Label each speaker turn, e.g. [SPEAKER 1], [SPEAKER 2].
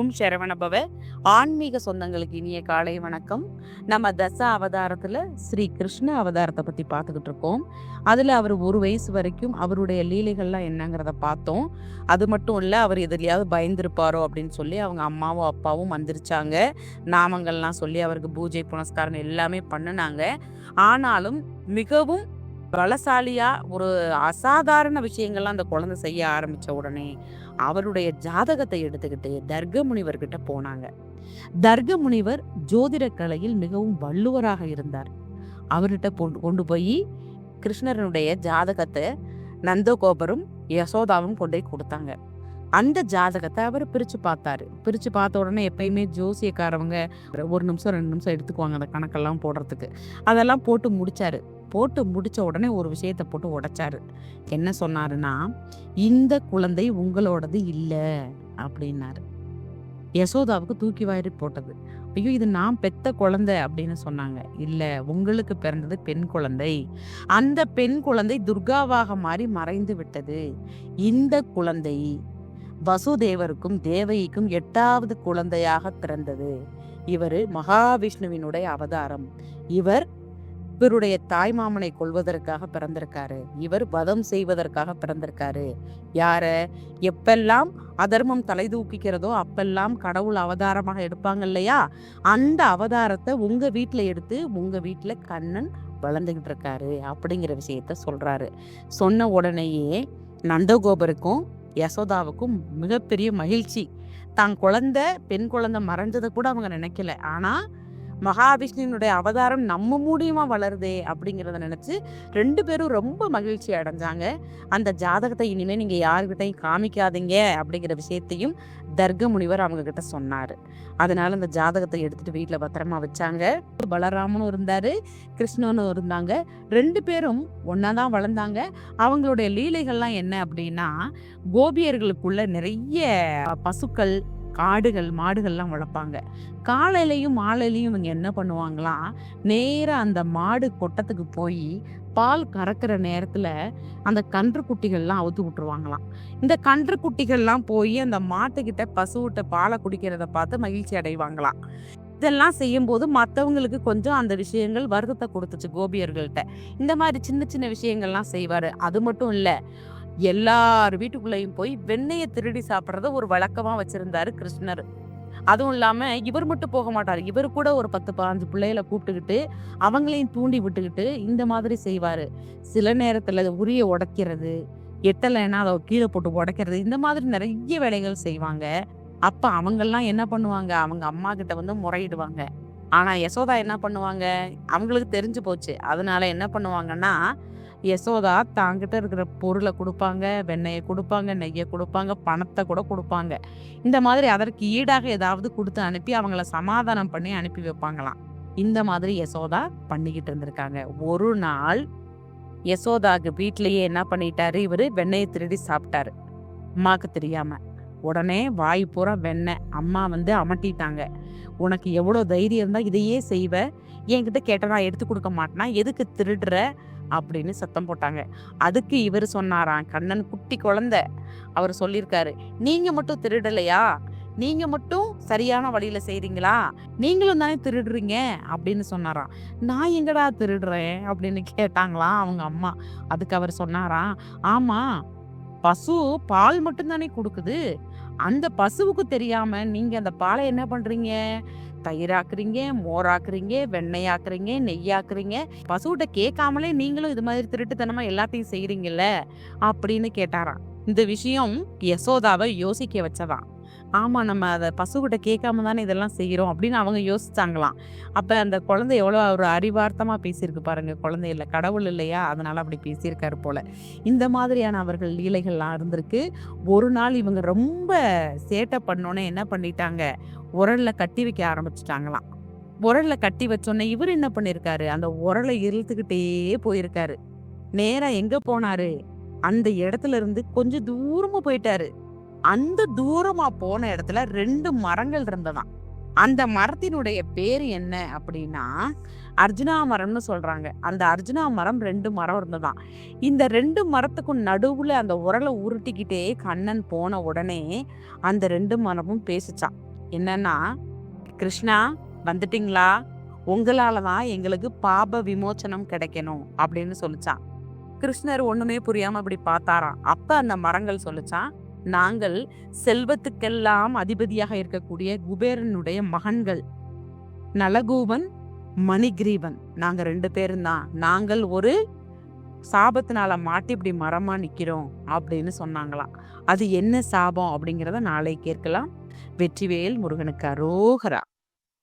[SPEAKER 1] ஓம் சரவணபவ. ஆன்மீக சொந்தங்களுக்கு இனிய காலை வணக்கம். நம்ம தச அவதாரத்தில் ஸ்ரீ கிருஷ்ண அவதாரத்தை பற்றி பார்த்துக்கிட்டு இருக்கோம். அதில் அவர் ஒரு வயசு வரைக்கும் அவருடைய லீலைகள்லாம் என்னங்கிறத பார்த்தோம். அது மட்டும் இல்லை அவர் எதுலையாவது பயந்துருப்பாரோ அப்படின்னு சொல்லி அவங்க அம்மாவும் அப்பாவும் வந்துருச்சாங்க. நாமங்கள்லாம் சொல்லி அவருக்கு பூஜை புனஸ்காரம் எல்லாமே பண்ணுனாங்க. ஆனாலும் மிகவும் பலசாலியாக ஒரு அசாதாரண விஷயங்கள்லாம் அந்த குழந்தை செய்ய ஆரம்பித்த உடனே அவருடைய ஜாதகத்தை எடுத்துக்கிட்டு தர்க்க முனிவர்கிட்ட போனாங்க. தர்க்க முனிவர் ஜோதிட கலையில் மிகவும் வள்ளுவராக இருந்தார். அவர்கிட்ட கொண்டு- கொண்டு போய் கிருஷ்ணரனுடைய ஜாதகத்தை நந்தகோபரும் யசோதாவும் கொண்டு போய் கொடுத்தாங்க. அந்த ஜாதகத்தை அவர் பிரித்து பார்த்தாரு. பிரித்து பார்த்த உடனே எப்பயுமே ஜோசியக்காரவங்க ஒரு நிமிஷம் ரெண்டு நிமிஷம் எடுத்துக்குவாங்க அந்த கணக்கெல்லாம் போடுறதுக்கு. அதெல்லாம் போட்டு முடித்தாரு போட்டு முடிச்ச உடனே ஒரு விஷயத்தை போட்டு உடைச்சாரு. என்ன சொன்னாருன்னா இந்த குழந்தை உங்களோடது இல்லை அப்படின்னாரு. யசோதாவுக்கு தூக்கி வாரி போட்டது. ஐயோ இது நான் பெத்த குழந்தை அப்படின்னு சொன்னாங்க. இல்லை உங்களுக்கு பிறந்தது பெண் குழந்தை. அந்த பெண் குழந்தை துர்காவாக மாறி மறைந்து விட்டது. இந்த குழந்தை வசுதேவருக்கும் தேவகிக்கும் எட்டாவது குழந்தையாக பிறந்தது. இவர் மகாவிஷ்ணுவினுடைய அவதாரம். இவர் இவருடைய தாய்மாமனை கொள்வதற்காக பிறந்திருக்காரு. இவர் வதம் செய்வதற்காக பிறந்திருக்காரு. யார? எப்பெல்லாம் அதர்மம் தலை தூக்கிக்கிறதோ அப்பெல்லாம் கடவுள் அவதாரமாக எடுப்பாங்க இல்லையா? அந்த அவதாரத்தை உங்க வீட்டில் எடுத்து உங்க வீட்டில் கண்ணன் வளர்ந்துகிட்டு இருக்காரு அப்படிங்கிற விஷயத்த சொல்றாரு. சொன்ன உடனேயே நந்தகோபருக்கும் யசோதாவுக்கும் மிகப்பெரிய மகிழ்ச்சி. தான் குழந்தை பெண் குழந்தை மறைஞ்சதை கூட அவங்க நினைக்கல. ஆனால் மகாவிஷ்ணுனுடைய அவதாரம் நம்ம மூலியமா வளருதே அப்படிங்கிறத நினைச்சு ரெண்டு பேரும் ரொம்ப மகிழ்ச்சி அடைஞ்சாங்க. அந்த ஜாதகத்தை இனிமே நீங்க யாருக்கிட்டையும் காமிக்காதீங்க அப்படிங்கிற விஷயத்தையும் தர்க்க முனிவர் அவங்க கிட்ட சொன்னாரு. அதனால அந்த ஜாதகத்தை எடுத்துட்டு வீட்டுல பத்திரமா வச்சாங்க. பலராமனும் இருந்தாரு கிருஷ்ணனும் இருந்தாங்க. ரெண்டு பேரும் ஒன்னாதான் வளர்ந்தாங்க. அவங்களுடைய லீலைகள்லாம் என்ன அப்படின்னா கோபியர்களுக்குள்ள நிறைய பசுக்கள் காடுகள் மாடுகள்லாம் வளர்ப்பாங்க. காலையிலையும் மாலையிலையும் இவங்க என்ன பண்ணுவாங்களாம் நேராக அந்த மாடு கொட்டத்துக்கு போய் பால் கறக்கிற நேரத்தில் அந்த கன்று குட்டிகள்லாம் அவுத்து விட்டுருவாங்களாம். இந்த கன்று குட்டிகள்லாம் போய் அந்த மாட்டுக்கிட்ட பசுவிட்ட பாலை குடிக்கிறத பார்த்து மகிழ்ச்சி அடைவாங்களாம். இதெல்லாம் செய்யும்போது மற்றவங்களுக்கு கொஞ்சம் அந்த விஷயங்கள் வருத்தத்தை கொடுத்துச்சு கோபியர்கள்ட்ட. இந்த மாதிரி சின்ன சின்ன விஷயங்கள்லாம் செய்வார். அது மட்டும் இல்லை எல்லார் வீட்டுக்குள்ளேயும் போய் வெண்ணெயை திருடி சாப்பிட்றத ஒரு வழக்கமாக வச்சிருந்தாரு கிருஷ்ணர். அதுவும் இல்லாமல் இவர் மட்டும் போக மாட்டார். இவர் கூட ஒரு பத்து பாஞ்சு பிள்ளைகளை கூப்பிட்டுக்கிட்டு அவங்களையும் தூண்டி விட்டுக்கிட்டு இந்த மாதிரி செய்வார். சில நேரத்தில் உரிய உடைக்கிறது எட்டலைன்னா அதை கீழே போட்டு உடைக்கிறது இந்த மாதிரி நிறைய வேலைகள் செய்வாங்க. அப்போ அவங்கெல்லாம் என்ன பண்ணுவாங்க? அவங்க அம்மா கிட்ட வந்து முறையிடுவாங்க. ஆனால் யசோதா என்ன பண்ணுவாங்க? அவங்களுக்கு தெரிஞ்சு போச்சு. அதனால என்ன பண்ணுவாங்கன்னா யசோதா தாங்கிட்ட இருக்கிற பொருளை கொடுப்பாங்க வெண்ணெயை கொடுப்பாங்க நெய்யை கொடுப்பாங்க பணத்தை கூட கொடுப்பாங்க. இந்த மாதிரி அதற்கு ஈடாக ஏதாவது கொடுத்து அனுப்பி அவங்கள சமாதானம் பண்ணி அனுப்பி வைப்பாங்களாம். இந்த மாதிரி யசோதா பண்ணிக்கிட்டு இருந்திருக்காங்க. ஒரு நாள் யசோதாக்கு வீட்லயே என்ன பண்ணிட்டாரு? இவர் வெண்ணெயை திருடி சாப்பிட்டாரு. அம்மாக்கு தெரியாம. உடனே வாய் பூரா வெண்ணெய். அம்மா வந்து அமட்டிட்டாங்க. உனக்கு எவ்வளோ தைரியம் இருந்தால் இதையே செய்வ. என்கிட்ட கேட்ட நான் எடுத்து கொடுக்க மாட்டேனா? எதுக்கு திருடுற? அப்படின்னு சத்தம் போட்டாங்க. அதுக்கு இவர் சொன்னாராம் கண்ணன் குட்டி குழந்தை. அவர் சொல்லியிருக்காரு நீங்கள் மட்டும் திருடலையா? நீங்க மட்டும் சரியான வழியில செய்றீங்களா? நீங்களும் தானே திருடுறீங்க? அப்படின்னு சொன்னாராம். நான் எங்கடா திருடுறேன்? அப்படின்னு கேட்டாங்களாம் அவங்க அம்மா. அதுக்கு அவர் சொன்னாராம் ஆமா பசு பால் மட்டும் தானே கொடுக்குது. அந்த பசுவுக்கு தெரியாம நீங்க அந்த பாலை என்ன பண்றீங்க? தயிராக்குறீங்க மோராக்குறீங்க வெண்ணெயாக்குறீங்க நெய்யாக்குறீங்க. பசுகிட்ட கேட்காமலே நீங்களும் இது மாதிரி திருட்டுத்தனமா எல்லாத்தையும் செய்றீங்கல்ல? அப்படின்னு கேட்டாராம். இந்த விஷயம் யசோதாவை யோசிக்க வச்சதான் ஆமாம் நம்ம அதை பசுக்கிட்ட கேட்காம தானே இதெல்லாம் செய்கிறோம் அப்படின்னு அவங்க யோசிச்சாங்களாம். அப்போ அந்த குழந்தை எவ்வளோ ஒரு அறிவார்த்தமாக பேசியிருக்கு பாருங்கள் குழந்தை இல்லை கடவுள் இல்லையா? அதனால் அப்படி பேசியிருக்காரு போல். இந்த மாதிரியான அவர்கள் லீலைகள்லாம் இருந்திருக்கு. ஒரு நாள் இவங்க ரொம்ப சேட்டை பண்ணோன்னே என்ன பண்ணிட்டாங்க? உரல்ல கட்டி வைக்க ஆரம்பிச்சிட்டாங்களாம். உரலில் கட்டி வச்சோன்னே இவர் என்ன பண்ணியிருக்காரு? அந்த உரலை இழுத்துக்கிட்டே போயிருக்காரு. நேராக எங்கே போனாரு? அந்த இடத்துல இருந்து கொஞ்சம் தூரமாக போயிட்டாரு. அந்த தூரமா போன இடத்துல ரெண்டு மரங்கள் இருந்ததாம். அந்த மரத்தினுடைய பேர் என்ன அப்படின்னா அர்ஜுனா மரம்னு சொல்றாங்க. அந்த அர்ஜுனா மரம் ரெண்டு மரம் இருந்ததாம். இந்த ரெண்டு மரத்துக்கும் நடுவுல அந்த உரலை உருட்டிக்கிட்டே கண்ணன் போன உடனே அந்த ரெண்டு மரமும் பேசிச்சான் என்னன்னா கிருஷ்ணா வந்துட்டீங்களா? உங்களால தான் எங்களுக்கு பாப விமோச்சனம் கிடைக்கணும் அப்படின்னு சொல்லிச்சான் கிருஷ்ணர் ஒண்ணுமே புரியாம அப்படி பார்த்தாராம். அப்ப அந்த மரங்கள் சொல்லிச்சான் நாங்கள் செல்வத்துக்கெல்லாம் அதிபதியாக இருக்கக்கூடிய குபேரனுடைய மகன்கள். நலகூபன் மணிகிரீவன். நாங்கள் ரெண்டு பேரும் தான். நாங்கள் ஒரு சாபத்தினால மாட்டி இப்படி மரமா நிற்கிறோம் அப்படின்னு சொன்னாங்களாம். அது என்ன சாபம் அப்படிங்கிறத நாளை கேட்கலாம். வெற்றிவேல் முருகனுக்கு அரோகரா.